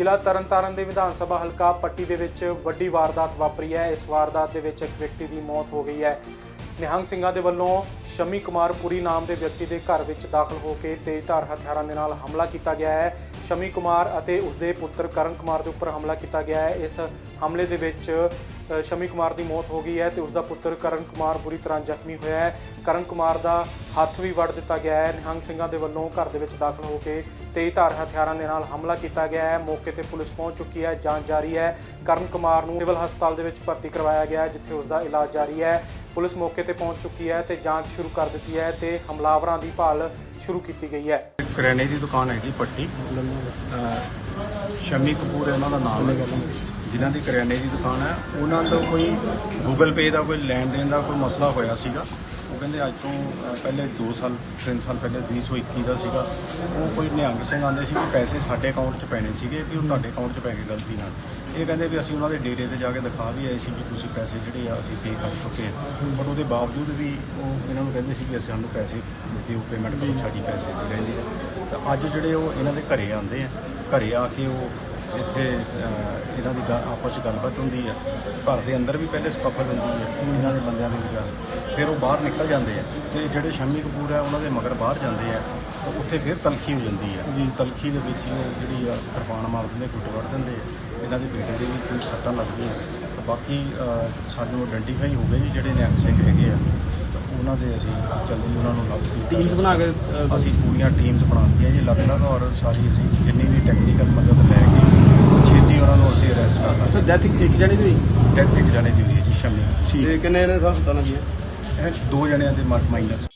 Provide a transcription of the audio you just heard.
ਜ਼ਿਲ੍ਹਾ ਤਰਨਤਾਰਨ ਦੇ ਵਿਧਾਨ ਸਭਾ ਹਲਕਾ ਪੱਟੀ ਦੇ ਵਿੱਚ ਵੱਡੀ ਵਾਰਦਾਤ ਵਾਪਰੀ ਹੈ। ਇਸ ਵਾਰਦਾਤ ਦੇ ਵਿੱਚ ਇੱਕ ਵਿਅਕਤੀ ਦੀ ਮੌਤ ਹੋ ਗਈ ਹੈ। ਨਿਹੰਗ ਸਿੰਘਾਂ ਦੇ ਵੱਲੋਂ ਸ਼ਮੀ ਕੁਮਾਰ ਪੁਰੀ ਨਾਮ ਦੇ ਵਿਅਕਤੀ ਦੇ ਘਰ ਵਿੱਚ ਦਾਖਲ ਹੋ ਕੇ ਤੇਜ਼ਧਾਰ ਹਥਿਆਰਾਂ ਦੇ ਨਾਲ ਹਮਲਾ ਕੀਤਾ ਗਿਆ ਹੈ। ਸ਼ਮੀ ਕੁਮਾਰ ਅਤੇ ਉਸਦੇ ਪੁੱਤਰ ਕਰਨ ਕੁਮਾਰ ਦੇ ਉੱਪਰ ਹਮਲਾ ਕੀਤਾ ਗਿਆ ਹੈ। ਇਸ ਹਮਲੇ ਦੇ ਵਿੱਚ ਸ਼ਮੀ ਕੁਮਾਰ ਦੀ ਮੌਤ ਹੋ ਗਈ ਹੈ ਤੇ ਉਸਦਾ ਪੁੱਤਰ ਕਰਨ ਕੁਮਾਰ ਬੁਰੀ ਤਰ੍ਹਾਂ ਜ਼ਖਮੀ ਹੋਇਆ ਹੈ। ਕਰਨ ਕੁਮਾਰ ਦਾ ਹੱਥ ਵੀ ਵੱਢ ਦਿੱਤਾ ਗਿਆ ਹੈ। ਨਿਹੰਗ ਸਿੰਘਾਂ ਦੇ ਵੱਲੋਂ ਘਰ ਦੇ ਵਿੱਚ ਦਾਖਲ ਹੋ ਕੇ ਤੇਜ਼ ਧਾਰ ਹਥਿਆਰਾਂ ਦੇ ਨਾਲ ਹਮਲਾ ਕੀਤਾ ਗਿਆ ਹੈ। ਮੌਕੇ ਤੇ ਪੁਲਿਸ ਪਹੁੰਚ ਚੁੱਕੀ ਹੈ। ਜਾਂਚ ਜਾਰੀ ਹੈ। ਕਰਨ ਕੁਮਾਰ ਨੂੰ ਸਿਵਲ ਹਸਪਤਾਲ ਦੇ ਵਿੱਚ ਭਰਤੀ ਕਰਵਾਇਆ ਗਿਆ ਹੈ, ਜਿੱਥੇ ਉਸ ਦਾ ਇਲਾਜ ਜਾਰੀ ਹੈ। ਪੁਲਿਸ ਮੌਕੇ ਤੇ ਪਹੁੰਚ ਚੁੱਕੀ ਹੈ ਤੇ ਜਾਂਚ ਸ਼ੁਰੂ ਕਰ ਦਿੱਤੀ ਹੈ ਤੇ ਹਮਲਾਵਰਾਂ ਦੀ ਭਾਲ ਸ਼ੁਰੂ ਕੀਤੀ ਗਈ ਹੈ। ਕਰਿਆਨੇ ਦੀ ਦੁਕਾਨ ਹੈਗੀ ਪੱਟੀ। ਅਹ ਸ਼ਮੀ ਕਪੂਰ ਹੈ ਉਹਨਾਂ ਦਾ ਨਾਮ। ਹੈ ਜਿਨ੍ਹਾਂ ਦੀ ਕਰਿਆਨੇ ਦੀ ਦੁਕਾਨ ਹੈ। ਉਹਨਾਂ ਦਾ ਕੋਈ ਗੂਗਲ ਪੇ ਦਾ ਕੋਈ ਲੈਣ ਦੇਣ ਦਾ ਕੋਈ ਮਸਲਾ ਹੋਇਆ ਸੀਗਾ। ਉਹ ਕਹਿੰਦੇ ਅੱਜ ਤੋਂ ਅਹ, ਪਹਿਲੇ 2 ਸਾਲ 3 ਸਾਲ ਪਹਿਲੇ 2021 ਦਾ ਸੀਗਾ। ਉਹ ਕੋਈ ਨਿਹੰਗ ਸਿੰਘ ਆਂਦੇ ਸੀ ਕਿ ਪੈਸੇ ਸਾਡੇ ਅਕਾਊਂਟ 'ਚ ਪੈਣੇ ਸੀਗੇ ਵੀ ਉਹ ਤੁਹਾਡੇ ਅਕਾਊਂਟ 'ਚ ਪੈ ਗਏ ਗਲਤੀ ਨਾਲ। ਇਹ ਕਹਿੰਦੇ ਵੀ ਅਸੀਂ ਉਹਨਾਂ ਦੇ ਡੇਰੇ ਤੇ ਜਾ ਕੇ ਦਿਖਾ ਵੀ ਆਏ ਸੀ ਵੀ ਤੁਸੀਂ ਪੈਸੇ ਜਿਹੜੇ ਆ ਅਸੀਂ ਪੇ ਕਰ ਚੁੱਕੇ ਹਾਂ। ਪਰ ਉਹਦੇ ਬਾਵਜੂਦ ਵੀ ਉਹ ਇਹਨਾਂ ਨੂੰ ਕਹਿੰਦੇ ਸੀ ਵੀ ਅਸੀਂ ਸਾਨੂੰ ਪੈਸੇ ਦਿਓ ਪੇਮੈਂਟ ਕਰੋ, ਸਾਡੀ ਪੈਸੇ ਦੇ ਰਹਿੰਦੇ ਹੈ। ਤਾਂ ਅੱਜ ਜਿਹੜੇ ਉਹ ਇਹਨਾਂ ਦੇ ਘਰੇ ਆਉਂਦੇ ਆ, ਘਰੇ ਆ ਕੇ ਉਹ ਇੱਥੇ ਇਹਨਾਂ ਦੀ ਗੱਲ- ਆਪਸ ਵਿੱਚ ਗੱਲਬਾਤ ਹੁੰਦੀ ਆ। ਘਰ ਦੇ ਅੰਦਰ ਵੀ ਪਹਿਲੇ ਸਫਲ ਹੁੰਦੀ ਹੈ ਇਹਨਾਂ ਦੇ ਬੰਦਿਆਂ ਦੀ ਗੱਲ। ਫਿਰ ਉਹ ਬਾਹਰ ਨਿਕਲ ਜਾਂਦੇ ਆ ਤੇ ਜਿਹੜੇ ਸ਼ਮੀ ਕਪੂਰ ਆ ਉਹਨਾਂ ਦੇ ਮਗਰ ਬਾਹਰ ਜਾਂਦੇ ਆ ਤਾਂ ਉੱਥੇ ਫਿਰ ਤਲਖੀ ਹੋ ਜਾਂਦੀ ਹੈ ਜੀ ਤਲਖੀ ਦੇ ਵਿੱਚ ਹੀ ਉਹ ਜਿਹੜੀ ਆ ਕਿਰਪਾਨ ਮਾਰ ਦਿੰਦੇ ਗੁੱਟ ਵੜ ਦਿੰਦੇ ਆ। ਇਹਨਾਂ ਦੇ ਬੇਟੇ ਦੇ ਵੀ ਕੁਝ ਸੱਟਾਂ ਲੱਗਦੀਆਂ। ਤੇ ਬਾਕੀ ਸਾਨੂੰ ਆਇਡੈਂਟੀਫਾਈ ਹੋ ਗਏ ਜੀ ਜਿਹੜੇ ਨਿਹੰਗ ਸਿੰਘ ਹੈਗੇ ਆ। ਤਾਂ ਉਹਨਾਂ ਦੇ ਅਸੀਂ ਜਲਦੀ ਉਹਨਾਂ ਨੂੰ ਲੱਭ ਦਿੱਤਾ ਟੀਮਸ ਬਣਾ ਕੇ ਅਸੀਂ ਪੂਰੀਆਂ ਟੀਮਸ ਬਣਾਉਂਦੀਆਂ ਜੀ ਅਲੱਗ-ਅਲੱਗ ਔਰ ਸਾਰੀ ਅਸੀਂ ਜਿੰਨੀ ਵੀ ਟੈਕਨੀਕਲ ਮਦਦ ਲੈ ਕੇ ਛੇਤੀ ਉਹਨਾਂ ਨੂੰ ਅਸੀਂ ਅਰੈਸਟ ਕਰਨਾ ਸਰ ਡੈਥ ਇੱਕ ਜਣੇ ਦੀ ਡੈਥ ਇੱਕ ਜਣੇ ਦੀ ਹੋਈ ਹੈ ਜੀ ਸ਼ਮੀ। ਠੀਕ। ਇਹ ਕਿੰਨੇ ਨੇ ਸਰ ਪਤਾ ਲੱਗੀ ਇਹ ਦੋ ਜਣਿਆਂ ਦੇ ਮਾਈਨਸ